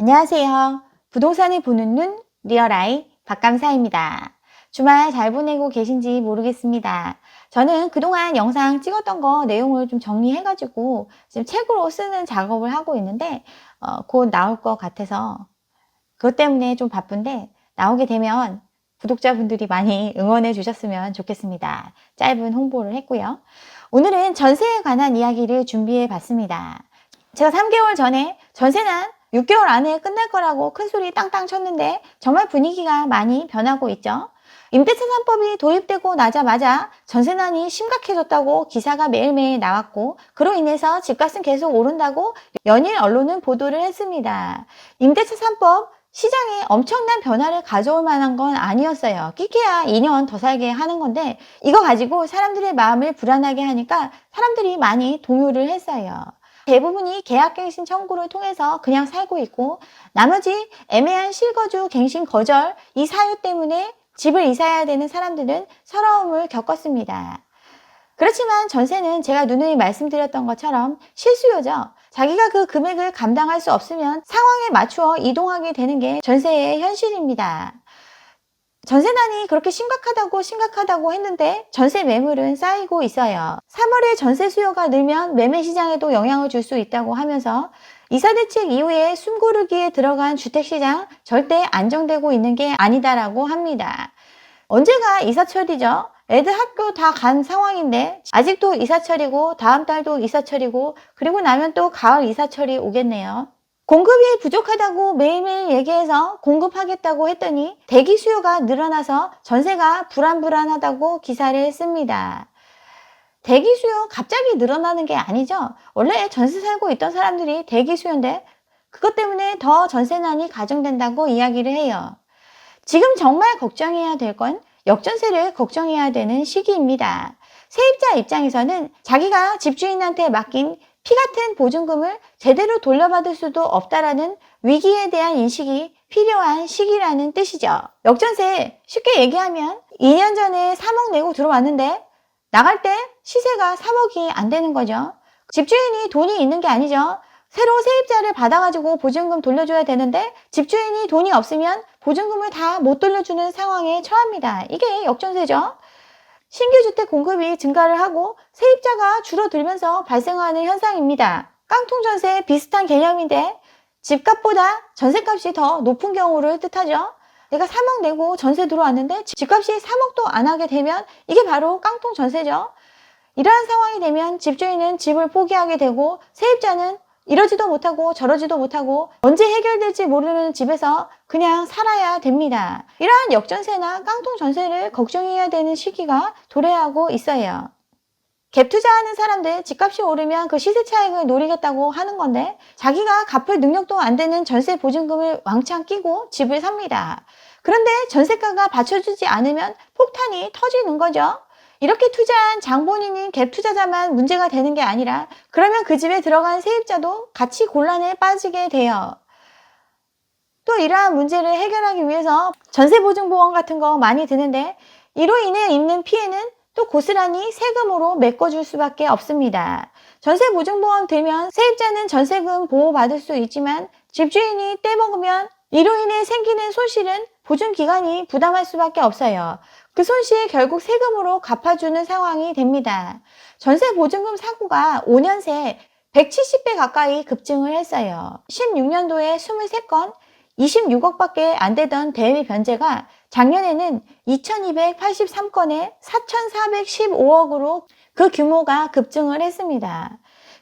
안녕하세요. 부동산을 보는 눈 리얼아이 박감사입니다. 주말 잘 보내고 계신지 모르겠습니다. 저는 그동안 영상 찍었던 거 내용을 좀 정리해가지고 지금 책으로 쓰는 작업을 하고 있는데 어, 곧 나올 것 같아서 그것 때문에 좀 바쁜데 나오게 되면 구독자분들이 많이 응원해 주셨으면 좋겠습니다. 짧은 홍보를 했고요. 오늘은 전세에 관한 이야기를 준비해 봤습니다. 제가 3개월 전에 전세난 6개월 안에 끝날 거라고 큰 소리 땅땅 쳤는데 정말 분위기가 많이 변하고 있죠. 임대차 3법이 도입되고 나자마자 전세난이 심각해졌다고 기사가 매일매일 나왔고 그로 인해서 집값은 계속 오른다고 연일 언론은 보도를 했습니다. 임대차 3법 시장에 엄청난 변화를 가져올 만한 건 아니었어요. 끼케야 2년 더 살게 하는 건데 이거 가지고 사람들의 마음을 불안하게 하니까 사람들이 많이 동요를 했어요. 대부분이 계약갱신 청구를 통해서 그냥 살고 있고 나머지 애매한 실거주 갱신 거절 이 사유 때문에 집을 이사해야 되는 사람들은 서러움을 겪었습니다. 그렇지만 전세는 제가 누누이 말씀드렸던 것처럼 실수요죠. 자기가 그 금액을 감당할 수 없으면 상황에 맞추어 이동하게 되는 게 전세의 현실입니다. 전세난이 그렇게 심각하다고 심각하다고 했는데 전세 매물은 쌓이고 있어요. 3월에 전세 수요가 늘면 매매 시장에도 영향을 줄 수 있다고 하면서 이사 대책 이후에 숨고르기에 들어간 주택시장 절대 안정되고 있는 게 아니다라고 합니다. 언제가 이사철이죠? 애들 학교 다 간 상황인데 아직도 이사철이고 다음 달도 이사철이고 그리고 나면 또 가을 이사철이 오겠네요. 공급이 부족하다고 매일매일 얘기해서 공급하겠다고 했더니 대기 수요가 늘어나서 전세가 불안불안하다고 기사를 씁니다. 대기 수요 갑자기 늘어나는 게 아니죠. 원래 전세 살고 있던 사람들이 대기 수요인데 그것 때문에 더 전세난이 가중된다고 이야기를 해요. 지금 정말 걱정해야 될 건 역전세를 걱정해야 되는 시기입니다. 세입자 입장에서는 자기가 집주인한테 맡긴 피 같은 보증금을 제대로 돌려받을 수도 없다라는 위기에 대한 인식이 필요한 시기라는 뜻이죠. 역전세 쉽게 얘기하면 2년 전에 3억 내고 들어왔는데 나갈 때 시세가 3억이 안 되는 거죠. 집주인이 돈이 있는 게 아니죠. 새로 세입자를 받아가지고 보증금 돌려줘야 되는데 집주인이 돈이 없으면 보증금을 다 못 돌려주는 상황에 처합니다. 이게 역전세죠. 신규 주택 공급이 증가를 하고 세입자가 줄어들면서 발생하는 현상입니다. 깡통 전세 비슷한 개념인데 집값보다 전세값이 더 높은 경우를 뜻하죠. 내가 3억 내고 전세 들어왔는데 집값이 3억도 안 하게 되면 이게 바로 깡통 전세죠. 이러한 상황이 되면 집주인은 집을 포기하게 되고 세입자는 이러지도 못하고 저러지도 못하고 언제 해결될지 모르는 집에서 그냥 살아야 됩니다. 이러한 역전세나 깡통 전세를 걱정해야 되는 시기가 도래하고 있어요. 갭 투자하는 사람들 집값이 오르면 그 시세 차익을 노리겠다고 하는 건데 자기가 갚을 능력도 안 되는 전세 보증금을 왕창 끼고 집을 삽니다. 그런데 전세가가 받쳐주지 않으면 폭탄이 터지는 거죠. 이렇게 투자한 장본인인 갭 투자자만 문제가 되는 게 아니라 그러면 그 집에 들어간 세입자도 같이 곤란에 빠지게 돼요. 또 이러한 문제를 해결하기 위해서 전세보증보험 같은 거 많이 드는데 이로 인해 있는 피해는 또 고스란히 세금으로 메꿔줄 수밖에 없습니다. 전세보증보험 들면 세입자는 전세금 보호받을 수 있지만 집주인이 떼먹으면 이로 인해 생기는 손실은 보증기관이 부담할 수밖에 없어요. 그 손실 결국 세금으로 갚아주는 상황이 됩니다. 전세 보증금 사고가 5년 새 170배 가까이 급증을 했어요. 16년도에 23건, 26억밖에 안 되던 대외 변제가 작년에는 2283건에 4415억으로 그 규모가 급증을 했습니다.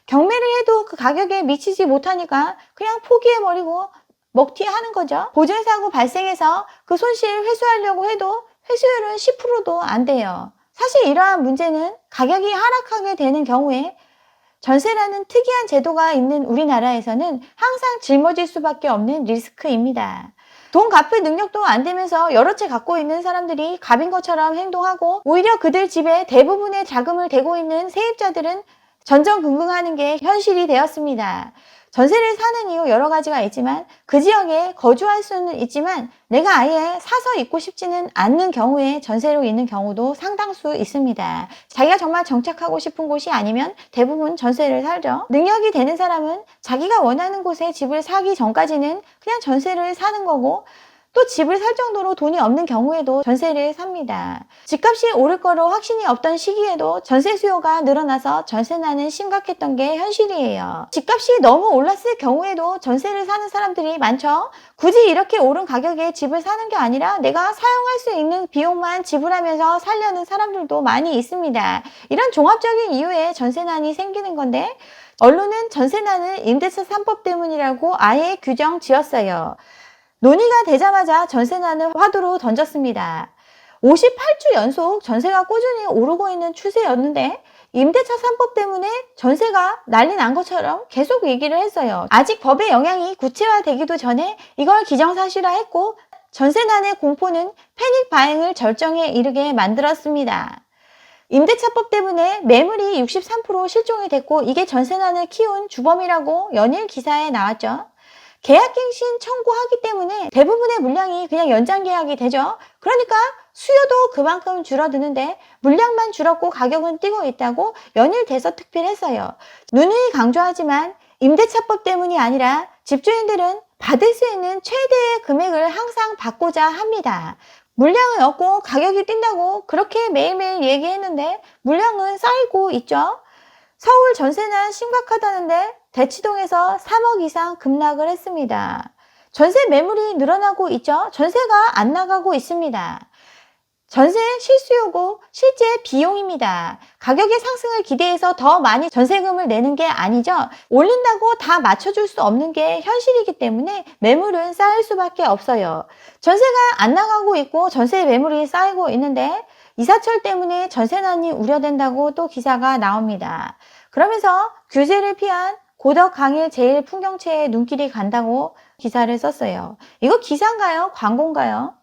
경매를 해도 그 가격에 미치지 못하니까 그냥 포기해버리고 먹튀 하는 거죠. 보증사고 발생해서 그 손실 회수하려고 해도 회수율은 10%도 안 돼요. 사실 이러한 문제는 가격이 하락하게 되는 경우에 전세라는 특이한 제도가 있는 우리나라에서는 항상 짊어질 수밖에 없는 리스크입니다. 돈 갚을 능력도 안 되면서 여러 채 갖고 있는 사람들이 갑인 것처럼 행동하고 오히려 그들 집에 대부분의 자금을 대고 있는 세입자들은 전전긍긍하는 게 현실이 되었습니다. 전세를 사는 이유 여러 가지가 있지만 그 지역에 거주할 수는 있지만 내가 아예 사서 있고 싶지는 않는 경우에 전세로 있는 경우도 상당수 있습니다. 자기가 정말 정착하고 싶은 곳이 아니면 대부분 전세를 살죠. 능력이 되는 사람은 자기가 원하는 곳에 집을 사기 전까지는 그냥 전세를 사는 거고 또 집을 살 정도로 돈이 없는 경우에도 전세를 삽니다. 집값이 오를 거로 확신이 없던 시기에도 전세 수요가 늘어나서 전세난은 심각했던 게 현실이에요. 집값이 너무 올랐을 경우에도 전세를 사는 사람들이 많죠. 굳이 이렇게 오른 가격에 집을 사는 게 아니라 내가 사용할 수 있는 비용만 지불하면서 살려는 사람들도 많이 있습니다. 이런 종합적인 이유에 전세난이 생기는 건데 언론은 전세난을 임대차 3법 때문이라고 아예 규정 지었어요. 논의가 되자마자 전세난을 화두로 던졌습니다. 58주 연속 전세가 꾸준히 오르고 있는 추세였는데 임대차 3법 때문에 전세가 난리 난 것처럼 계속 얘기를 했어요. 아직 법의 영향이 구체화되기도 전에 이걸 기정사실화 했고 전세난의 공포는 패닉 바행을 절정에 이르게 만들었습니다. 임대차법 때문에 매물이 63% 실종이 됐고 이게 전세난을 키운 주범이라고 연일 기사에 나왔죠. 계약갱신 청구하기 때문에 대부분의 물량이 그냥 연장 계약이 되죠. 그러니까 수요도 그만큼 줄어드는데 물량만 줄었고 가격은 뛰고 있다고 연일 대서 특필했어요. 누누이 강조하지만 임대차법 때문이 아니라 집주인들은 받을 수 있는 최대의 금액을 항상 받고자 합니다. 물량을 얻고 가격이 뛴다고 그렇게 매일매일 얘기했는데 물량은 쌓이고 있죠. 서울 전세난 심각하다는데 대치동에서 3억 이상 급락을 했습니다. 전세 매물이 늘어나고 있죠. 전세가 안 나가고 있습니다. 전세 실수요고 실제 비용입니다. 가격의 상승을 기대해서 더 많이 전세금을 내는 게 아니죠. 올린다고 다 맞춰줄 수 없는 게 현실이기 때문에 매물은 쌓일 수밖에 없어요. 전세가 안 나가고 있고 전세 매물이 쌓이고 있는데 이사철 때문에 전세난이 우려된다고 또 기사가 나옵니다. 그러면서 규제를 피한 고덕 강일 제일 풍경채에 눈길이 간다고 기사를 썼어요. 이거 기사인가요? 광고인가요?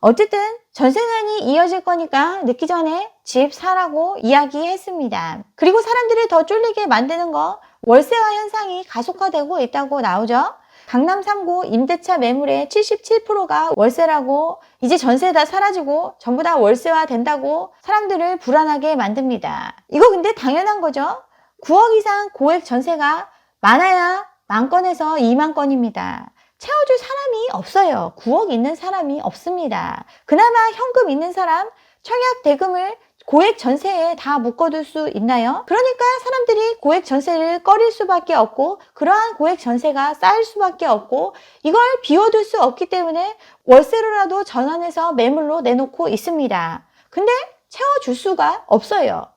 어쨌든 전세난이 이어질 거니까 늦기 전에 집 사라고 이야기했습니다. 그리고 사람들을 더 쫄리게 만드는 거 월세화 현상이 가속화되고 있다고 나오죠. 강남 3구 임대차 매물의 77%가 월세라고 이제 전세 다 사라지고 전부 다 월세화 된다고 사람들을 불안하게 만듭니다. 이거 근데 당연한 거죠. 9억 이상 고액 전세가 많아야 만 건에서 2만 건입니다. 채워줄 사람이 없어요. 9억 있는 사람이 없습니다. 그나마 현금 있는 사람 청약 대금을 고액 전세에 다 묶어둘 수 있나요? 그러니까 사람들이 고액 전세를 꺼릴 수밖에 없고 그러한 고액 전세가 쌓일 수밖에 없고 이걸 비워둘 수 없기 때문에 월세로라도 전환해서 매물로 내놓고 있습니다. 근데 채워줄 수가 없어요.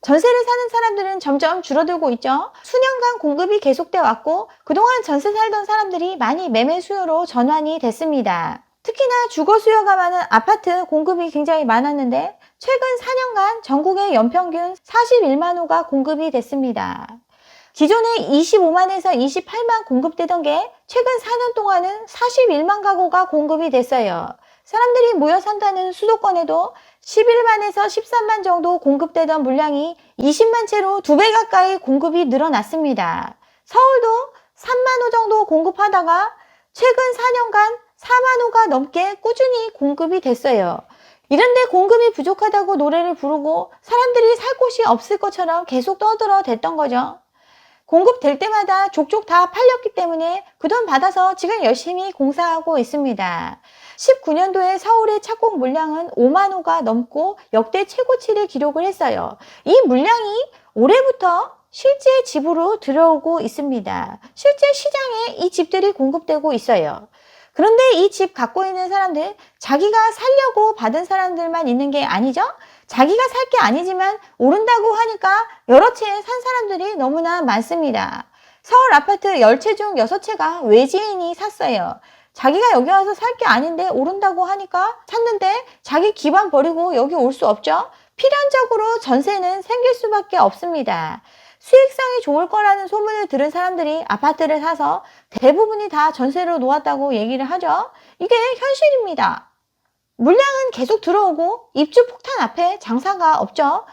전세를 사는 사람들은 점점 줄어들고 있죠. 수년간 공급이 계속돼 왔고 그동안 전세 살던 사람들이 많이 매매 수요로 전환이 됐습니다. 특히나 주거 수요가 많은 아파트 공급이 굉장히 많았는데 최근 4년간 전국의 연평균 41만 호가 공급이 됐습니다. 기존에 25만에서 28만 공급되던 게 최근 4년 동안은 41만 가구가 공급이 됐어요. 사람들이 모여 산다는 수도권에도 11만에서 13만 정도 공급되던 물량이 20만 채로 두 배 가까이 공급이 늘어났습니다. 서울도 3만 호 정도 공급하다가 최근 4년간 4만 호가 넘게 꾸준히 공급이 됐어요. 이런데 공급이 부족하다고 노래를 부르고 사람들이 살 곳이 없을 것처럼 계속 떠들어 댔던 거죠. 공급될 때마다 족족 다 팔렸기 때문에 그 돈 받아서 지금 열심히 공사하고 있습니다. 19년도에 서울의 착공 물량은 5만 호가 넘고 역대 최고치를 기록을 했어요. 이 물량이 올해부터 실제 집으로 들어오고 있습니다. 실제 시장에 이 집들이 공급되고 있어요. 그런데 이 집 갖고 있는 사람들, 자기가 살려고 받은 사람들만 있는 게 아니죠? 자기가 살 게 아니지만 오른다고 하니까 여러 채 산 사람들이 너무나 많습니다. 서울 아파트 10채 중 6채가 외지인이 샀어요. 자기가 여기 와서 살 게 아닌데 오른다고 하니까 샀는데 자기 기반 버리고 여기 올 수 없죠? 필연적으로 전세는 생길 수밖에 없습니다. 수익성이 좋을 거라는 소문을 들은 사람들이 아파트를 사서 대부분이 다 전세로 놓았다고 얘기를 하죠. 이게 현실입니다. 물량은 계속 들어오고 입주 폭탄 앞에 장사가 없죠.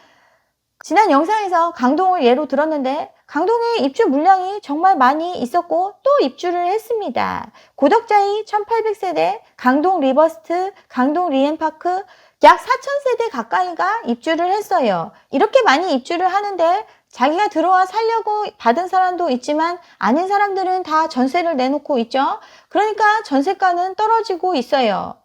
지난 영상에서 강동을 예로 들었는데 강동에 입주 물량이 정말 많이 있었고 또 입주를 했습니다. 고덕자이 1800세대, 강동 리버스트, 강동 리엠파크 약 4000세대 가까이가 입주를 했어요. 이렇게 많이 입주를 하는데 자기가 들어와 살려고 받은 사람도 있지만 아닌 사람들은 다 전세를 내놓고 있죠. 그러니까 전세가는 떨어지고 있어요.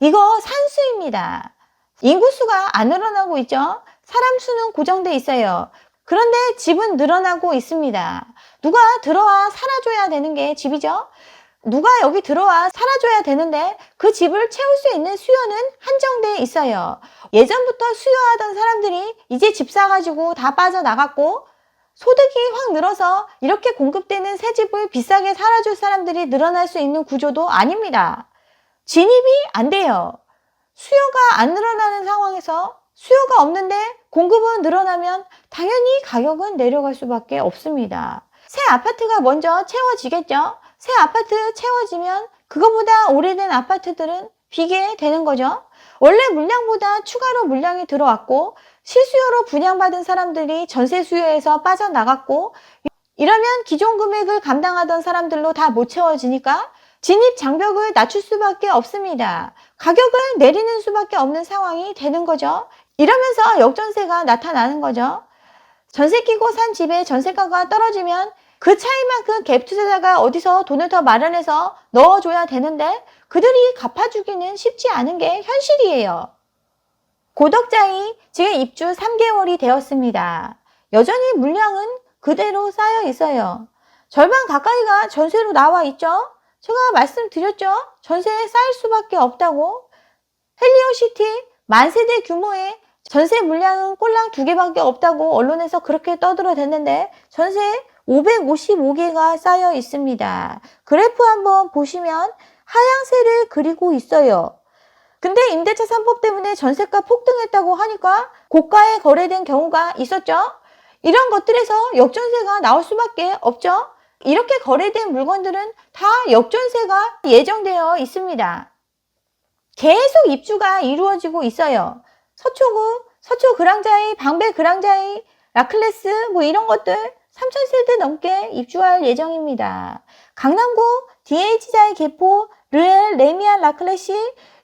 이거 산수입니다. 인구수가 안 늘어나고 있죠. 사람 수는 고정돼 있어요. 그런데 집은 늘어나고 있습니다. 누가 들어와 살아줘야 되는 게 집이죠. 누가 여기 들어와 살아줘야 되는데 그 집을 채울 수 있는 수요는 한정돼 있어요. 예전부터 수요하던 사람들이 이제 집 사가지고 다 빠져나갔고 소득이 확 늘어서 이렇게 공급되는 새 집을 비싸게 살아줄 사람들이 늘어날 수 있는 구조도 아닙니다. 진입이 안 돼요. 수요가 안 늘어나는 상황에서 수요가 없는데 공급은 늘어나면 당연히 가격은 내려갈 수밖에 없습니다. 새 아파트가 먼저 채워지겠죠? 새 아파트 채워지면 그거보다 오래된 아파트들은 비게 되는 거죠. 원래 물량보다 추가로 물량이 들어왔고 실수요로 분양받은 사람들이 전세 수요에서 빠져나갔고 이러면 기존 금액을 감당하던 사람들로 다 못 채워지니까 진입 장벽을 낮출 수밖에 없습니다. 가격을 내리는 수밖에 없는 상황이 되는 거죠. 이러면서 역전세가 나타나는 거죠. 전세 끼고 산 집의 전세가가 떨어지면 그 차이만큼 갭 투자자가 어디서 돈을 더 마련해서 넣어줘야 되는데 그들이 갚아주기는 쉽지 않은 게 현실이에요. 고덕자이 지금 입주 3개월이 되었습니다. 여전히 물량은 그대로 쌓여 있어요. 절반 가까이가 전세로 나와 있죠? 제가 말씀드렸죠? 전세에 쌓일 수밖에 없다고. 헬리오시티 만세대 규모의 전세 물량은 꼴랑 두 개밖에 없다고 언론에서 그렇게 떠들어댔는데 전세 555개가 쌓여 있습니다. 그래프 한번 보시면 하향세를 그리고 있어요. 근데 임대차 3법 때문에 전세가 폭등했다고 하니까 고가에 거래된 경우가 있었죠. 이런 것들에서 역전세가 나올 수밖에 없죠. 이렇게 거래된 물건들은 다 역전세가 예정되어 있습니다. 계속 입주가 이루어지고 있어요. 서초구, 서초 그랑자이, 방배 그랑자이, 라클레스 뭐 이런 것들 3,000세대 넘게 입주할 예정입니다. 강남구, DH자이 개포, 르엘, 레미안, 라클레시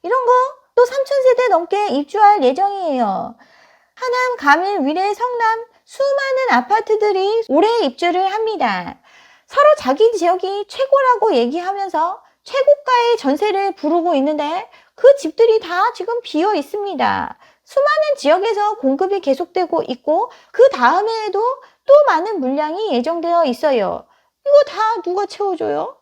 이런 거 또 3,000세대 넘게 입주할 예정이에요. 하남, 가밀, 위례, 성남 수많은 아파트들이 올해 입주를 합니다. 서로 자기 지역이 최고라고 얘기하면서 최고가의 전세를 부르고 있는데 그 집들이 다 지금 비어 있습니다. 수많은 지역에서 공급이 계속되고 있고 그 다음에도 또 많은 물량이 예정되어 있어요. 이거 다 누가 채워줘요?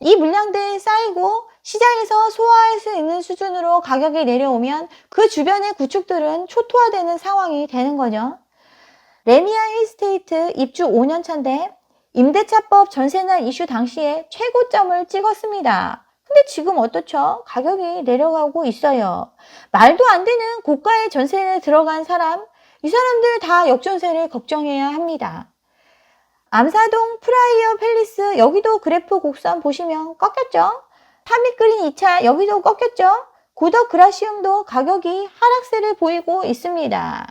이 물량들 쌓이고 시장에서 소화할 수 있는 수준으로 가격이 내려오면 그 주변의 구축들은 초토화되는 상황이 되는 거죠. 레미안 힐스테이트 입주 5년 차인데 임대차법 전세난 이슈 당시에 최고점을 찍었습니다. 근데 지금 어떻죠? 가격이 내려가고 있어요. 말도 안 되는 고가의 전세에 들어간 사람, 이 사람들 다 역전세를 걱정해야 합니다. 암사동 프라이어 팰리스 여기도 그래프 곡선 보시면 꺾였죠? 타미그린 2차 여기도 꺾였죠? 고덕 그라시움도 가격이 하락세를 보이고 있습니다.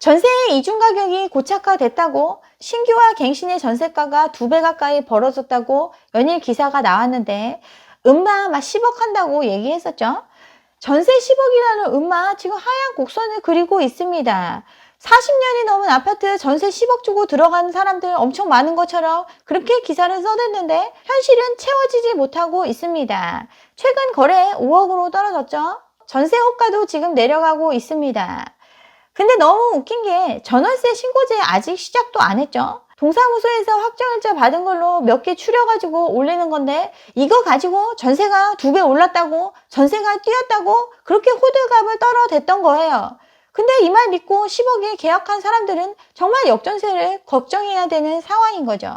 전세의 이중 가격이 고착화됐다고 신규와 갱신의 전세가가 두 배 가까이 벌어졌다고 연일 기사가 나왔는데 음마 막 10억 한다고 얘기했었죠. 전세 10억이라는 음마 지금 하얀 곡선을 그리고 있습니다. 40년이 넘은 아파트 전세 10억 주고 들어가는 사람들 엄청 많은 것처럼 그렇게 기사를 써댔는데 현실은 채워지지 못하고 있습니다. 최근 거래 5억으로 떨어졌죠. 전세 호가도 지금 내려가고 있습니다. 근데 너무 웃긴 게 전월세 신고제 아직 시작도 안 했죠. 동사무소에서 확정일자 받은 걸로 몇 개 추려가지고 올리는 건데 이거 가지고 전세가 두 배 올랐다고 전세가 뛰었다고 그렇게 호들갑을 떨어댔던 거예요. 근데 이 말 믿고 10억에 계약한 사람들은 정말 역전세를 걱정해야 되는 상황인 거죠.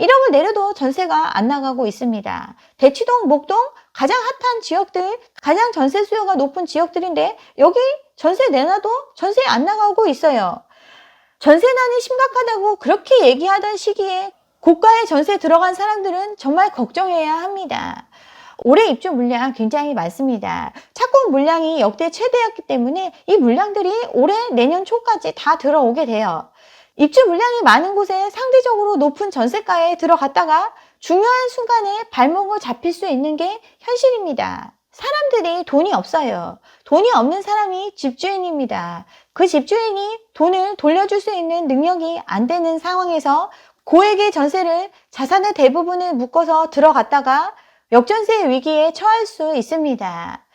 1억을 내려도 전세가 안 나가고 있습니다. 대치동, 목동 가장 핫한 지역들, 가장 전세 수요가 높은 지역들인데 여기 전세 내놔도 전세 안 나가고 있어요. 전세난이 심각하다고 그렇게 얘기하던 시기에 고가의 전세 들어간 사람들은 정말 걱정해야 합니다. 올해 입주 물량 굉장히 많습니다. 착공 물량이 역대 최대였기 때문에 이 물량들이 올해 내년 초까지 다 들어오게 돼요. 입주 물량이 많은 곳에 상대적으로 높은 전세가에 들어갔다가 중요한 순간에 발목을 잡힐 수 있는 게 현실입니다. 사람들이 돈이 없어요. 돈이 없는 사람이 집주인입니다. 그 집주인이 돈을 돌려줄 수 있는 능력이 안 되는 상황에서 고액의 전세를 자산의 대부분을 묶어서 들어갔다가 역전세 위기에 처할 수 있습니다.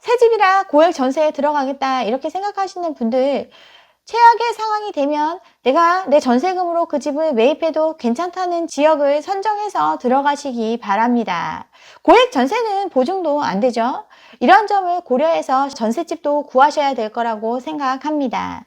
새 집이라 고액 전세에 들어가겠다 이렇게 생각하시는 분들 최악의 상황이 되면 내가 내 전세금으로 그 집을 매입해도 괜찮다는 지역을 선정해서 들어가시기 바랍니다. 고액 전세는 보증도 안 되죠. 이런 점을 고려해서 전세집도 구하셔야 될 거라고 생각합니다.